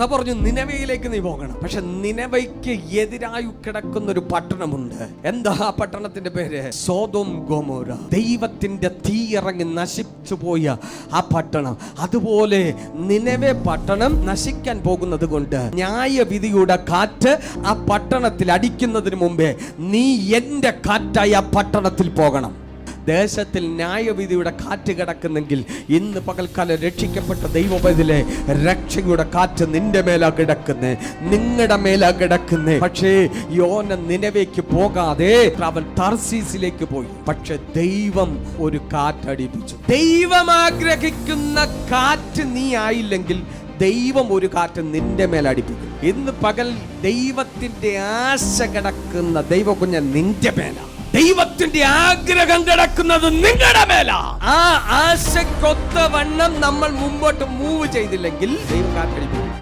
കഥ പറഞ്ഞു നിനവയിലേക്ക് നീ പോകണം. പക്ഷെ നിനവയ്ക്ക് എതിരായി കിടക്കുന്ന ഒരു പട്ടണമുണ്ട്. എന്താ ആ പട്ടണത്തിന്റെ പേര്? സോതോം ഗോമോര. ദൈവത്തിന്റെ തീ ഇറങ്ങി നശിച്ചു പോയ ആ പട്ടണം. അതുപോലെ നിലവെ പട്ടണം നശിക്കാൻ പോകുന്നത് കൊണ്ട് ന്യായവിധിയുടെ കാറ്റ് ആ പട്ടണത്തിൽ അടിക്കുന്നതിന് മുമ്പേ നീ എന്റെ കാറ്റായി ആ പട്ടണത്തിൽ പോകണം. ദേശത്തിൽ ന്യായവിധിയുടെ കാറ്റ് കിടക്കുന്നെങ്കിൽ ഇന്ന് പകൽക്കാലം രക്ഷിക്കപ്പെട്ട ദൈവപതിലെ രക്ഷയുടെ കാറ്റ് നിന്റെ മേലാ കിടക്കുന്നേ നിങ്ങളുടെ മേലാ കിടക്കുന്നേ. പക്ഷേ യോന നിലവേക്ക് പോകാതെ അവൻ തർസീസിലേക്ക് പോയി. പക്ഷെ ദൈവം ഒരു കാറ്റടിപ്പിച്ചു. ദൈവം ആഗ്രഹിക്കുന്ന കാറ്റ് നീ ആയില്ലെങ്കിൽ ദൈവം ഒരു കാറ്റ് നിന്റെ മേൽ അടിപ്പിക്കും. ഇന്ന് പകൽ ദൈവത്തിന്റെ ആശ കിടക്കുന്ന ദൈവകുഞ്ഞ നിന്റെ മേലാ. ദൈവത്തിന്റെ ആഗ്രഹം കിടക്കുന്നത് നിങ്ങളുടെ മേലാ. ആ ആശക്കൊത്ത വണ്ണം നമ്മൾ മുമ്പോട്ട് മൂവ് ചെയ്തില്ലെങ്കിൽ ദൈവം കാറ്റടിപ്പിക്കും